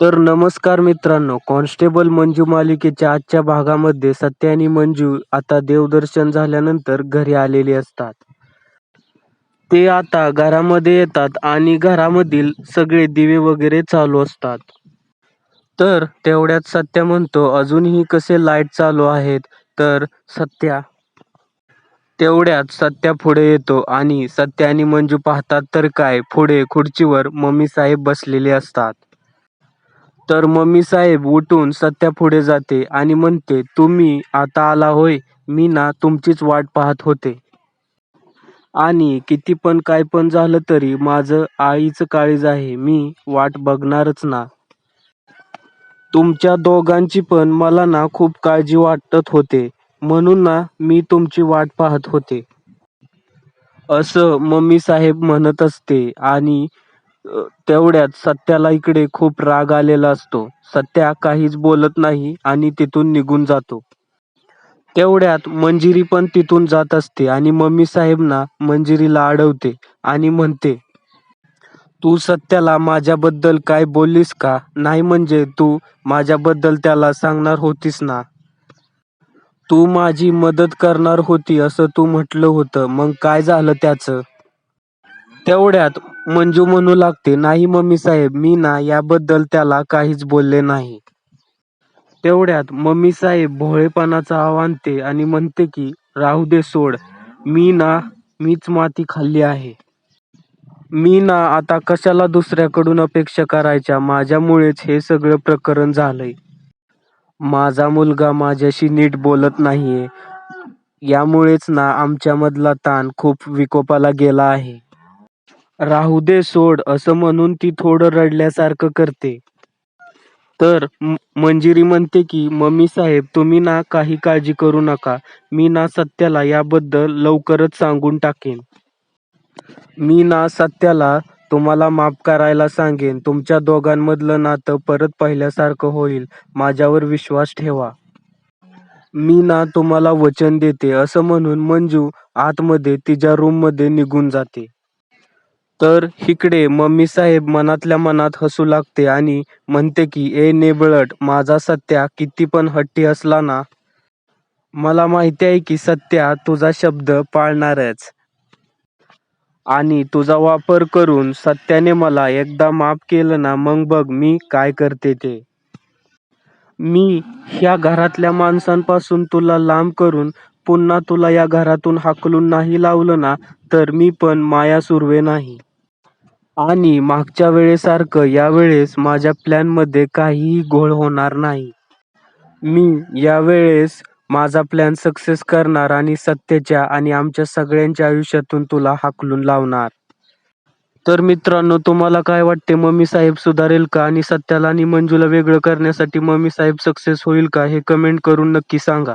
तर नमस्कार मित्रांनो कॉन्स्टेबल मंजू मालिकेच्या आजच्या भागामध्ये सत्या आणि मंजू आता देवदर्शन झाल्यानंतर घरी आलेले असतात. ते आता घरामध्ये येतात आणि घरामधील सगळे दिवे वगैरे चालू असतात. तर तेवढ्यात सत्या म्हणतो अजूनही कसे लाइट चालू आहेत? तर सत्या तेवढ्यात सत्या पुढे येतो आणि सत्या आणि मंजू पाहतात तर काय? पुढे खुर्चीवर मम्मी साहेब बसलेले असतात. तर मम्मी साहेब उठून सत्या पुढे जाते आणि म्हणते तुम्ही आता आला होय मी ना तुमचीच वाट पाहत होते. आणि किती पण काय पण झालं तरी माझं आईचं काळीज आहे मी वाट बघणारच ना. तुमच्या दोघांची पण मला ना खूप काळजी वाटत होते म्हणून ना मी तुमची वाट पाहत होते. असं मम्मी साहेब म्हणत असते आणि तेवढ्यात सत्याला इकडे खूप राग आलेला असतो. सत्या काहीच बोलत नाही आणि तिथून निघून जातो. तेवढ्यात मंजिरी पण तिथून जात असते आणि मम्मी साहेब मंजिरीला अडवते आणि म्हणते तू सत्याला माझ्याबद्दल काय बोललीस का? नाही म्हणजे तू माझ्याबद्दल त्याला सांगणार होतीस ना? तू माझी मदत करणार होती असं तू म्हटलं होतं. मग काय झालं त्याचं? तेवढ्यात मंजू म्हणू लागते नाही मम्मी साहेब मी ना याबद्दल त्याला काहीच बोलले नाही. तेवढ्यात मम्मी साहेब भोळेपणाचा आव्हान आणते आणि म्हणते की राहू दे सोड मी ना मीच माती खाल्ली आहे. मी ना आता कशाला दुसऱ्याकडून अपेक्षा करायच्या? माझ्यामुळेच हे सगळं प्रकरण झालंय. माझा मुलगा माझ्याशी नीट बोलत नाहीये. यामुळेच ना आमच्यामधला ताण खूप विकोपाला गेला आहे. राहू दे सोड असं म्हणून ती थोडं रडल्यासारखं करते. तर मंजिरी म्हणते की मम्मी साहेब तुम्ही ना काही काळजी करू नका. मी ना सत्याला याबद्दल लवकरच सांगून टाकेन. मी ना सत्याला तुम्हाला माफ करायला सांगेन. तुमच्या दोघांमधलं नातं परत पहिल्यासारखं होईल. माझ्यावर विश्वास ठेवा. मी ना तुम्हाला वचन देते. असं म्हणून मंजू आतमध्ये तिच्या रूममध्ये निघून जाते. तर इकडे मम्मी साहेब मनातल्या मनात हसू लागते आणि म्हणते की ए नेबळट माझा सत्या किती पण हट्टी असला ना. मला माहिती आहे की सत्या तुझा शब्द पाळणारच. आणि तुझा वापर करून सत्याने मला एकदा माफ केलं ना मग बघ मी काय करते ते. मी ह्या घरातल्या माणसांपासून तुला लांब करून पुन्हा तुला या घरातून हाकलून नाही लावलं ना तर मी पण माया सुरवे नाही. आणि मागच्या वेळेसारखं यावेळेस माझ्या प्लॅनमध्ये काहीही घोळ होणार नाही. मी यावेळेस माझा प्लॅन सक्सेस करणार आणि सत्तेच्या आणि आमच्या सगळ्यांच्या आयुष्यातून तुला हाकलून लावणार. तर मित्रांनो तुम्हाला काय वाटते? मम्मी साहेब सुधारेल का? आणि सत्याला आणि मंजूला वेगळं करण्यासाठी मम्मी साहेब सक्सेस होईल का? हे कमेंट करून नक्की सांगा.